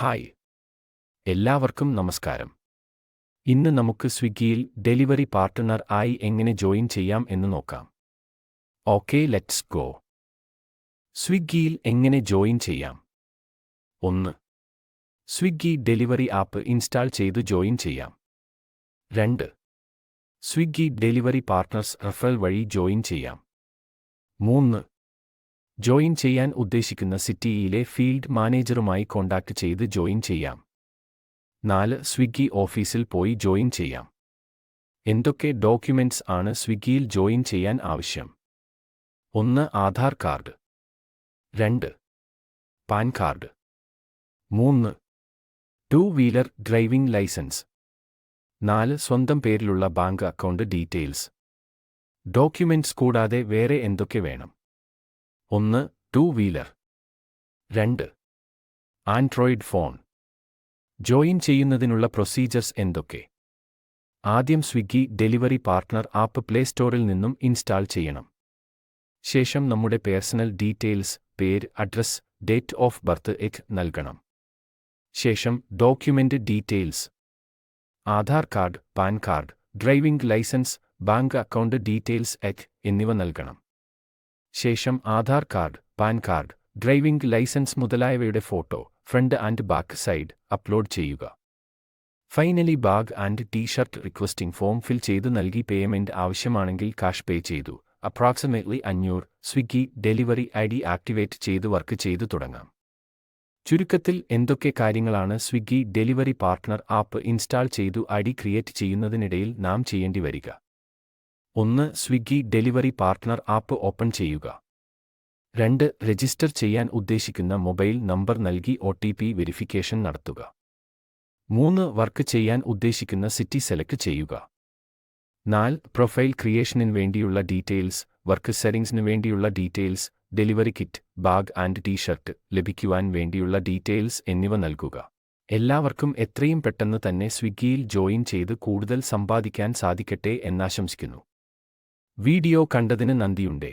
Hi. എല്ലാവർക്കും നമസ്കാരം. ഇന്ന് നമുക്ക് സ്വിഗ്ഗിയിൽ ഡെലിവറി പാർട്ട്ണർ ആയി എങ്ങനെ ജോയിൻ ചെയ്യാം എന്ന് നോക്കാം. Okay let's go. സ്വിഗ്ഗിയിൽ എങ്ങനെ ജോയിൻ ചെയ്യാം? ഒന്ന്. സ്വിഗ്ഗി ഡെലിവറി ആപ്പ് ഇൻസ്റ്റാൾ ചെയ്ത് ജോയിൻ ചെയ്യാം. രണ്ട്. സ്വിഗ്ഗി ഡെലിവറി പാർട്ട്നേഴ്സ് റഫറൽ വഴി ജോയിൻ ചെയ്യാം. മൂന്ന്. ജോയിൻ ചെയ്യാൻ ഉദ്ദേശിക്കുന്ന സിറ്റിയിലെ ഫീൽഡ് മാനേജറുമായി കോൺടാക്ട് ചെയ്ത് ജോയിൻ ചെയ്യാം. നാല് സ്വിഗ്ഗി ഓഫീസിൽ പോയി ജോയിൻ ചെയ്യാം. എന്തൊക്കെ ഡോക്യുമെന്റ്സ് ആണ് സ്വിഗ്ഗിയിൽ ജോയിൻ ചെയ്യാൻ ആവശ്യം? ഒന്ന് ആധാർ കാർഡ്. രണ്ട് പാൻ കാർഡ്. മൂന്ന് ടു വീലർ ഡ്രൈവിംഗ് ലൈസൻസ്. നാല് സ്വന്തം പേരിലുള്ള ബാങ്ക് അക്കൗണ്ട് ഡീറ്റെയിൽസ്. ഡോക്യുമെന്റ്സ് കൂടാതെ വേറെ എന്തൊക്കെ വേണം? ഒന്ന് ടു വീലർ. രണ്ട്. Android phone. ജോയിൻ ചെയ്യുന്നതിനുള്ള പ്രൊസീജിയേഴ്സ് എന്തൊക്കെ? ആദ്യം Swiggy delivery partner app play സ്റ്റോറിൽ നിന്നും ഇൻസ്റ്റാൾ ചെയ്യണം. ശേഷം നമ്മുടെ പേഴ്സണൽ ഡീറ്റെയിൽസ് പേര് അഡ്രസ് ഡേറ്റ് ഓഫ് ബർത്ത് എക് നൽകണം. ശേഷം document details. Aadhaar card PAN card driving licence bank account details എക് എന്നിവ നൽകണം. ശേഷം Aadhaar card PAN card driving licence മുതലായവയുടെ photo front and back side upload ചെയ്യുക. Finally bag and T shirt requesting form fill ചെയ്ത് നൽകി payment ആവശ്യമാണെങ്കിൽ cash pay ചെയ്തു. Approximately അഞ്ഞൂറ് Swiggy delivery I D activate ചെയ്ത് വർക്ക് ചെയ്തു തുടങ്ങാം. ചുരുക്കത്തിൽ എന്തൊക്കെ കാര്യങ്ങളാണ് Swiggy delivery partner app install ചെയ്തു ഐ ഡി ക്രിയേറ്റ് ചെയ്യുന്നതിനിടയിൽ നാം ചെയ്യേണ്ടി വരിക? ഒന്ന് Swiggy delivery partner app open ചെയ്യുക. രണ്ട് രജിസ്റ്റർ ചെയ്യാൻ ഉദ്ദേശിക്കുന്ന മൊബൈൽ നമ്പർ നൽകി ഒ ടി പി വെരിഫിക്കേഷൻ നടത്തുക. മൂന്ന് വർക്ക് ചെയ്യാൻ ഉദ്ദേശിക്കുന്ന സിറ്റി സെലക്ട് ചെയ്യുക. നാല് പ്രൊഫൈൽ ക്രിയേഷനിന് വേണ്ടിയുള്ള ഡീറ്റെയിൽസ് വർക്ക് സെറ്റിംഗ്സിന് വേണ്ടിയുള്ള details delivery kit bag and T shirt ലഭിക്കുവാൻ വേണ്ടിയുള്ള ഡീറ്റെയിൽസ് എന്നിവ നൽകുക. എല്ലാവർക്കും എത്രയും പെട്ടെന്ന് തന്നെ സ്വിഗ്ഗിയിൽ ജോയിൻ ചെയ്ത് കൂടുതൽ സമ്പാദിക്കാൻ സാധിക്കട്ടെ എന്നാശംസിക്കുന്നു വീഡിയോ കണ്ടതിന് നന്ദിയുണ്ടേ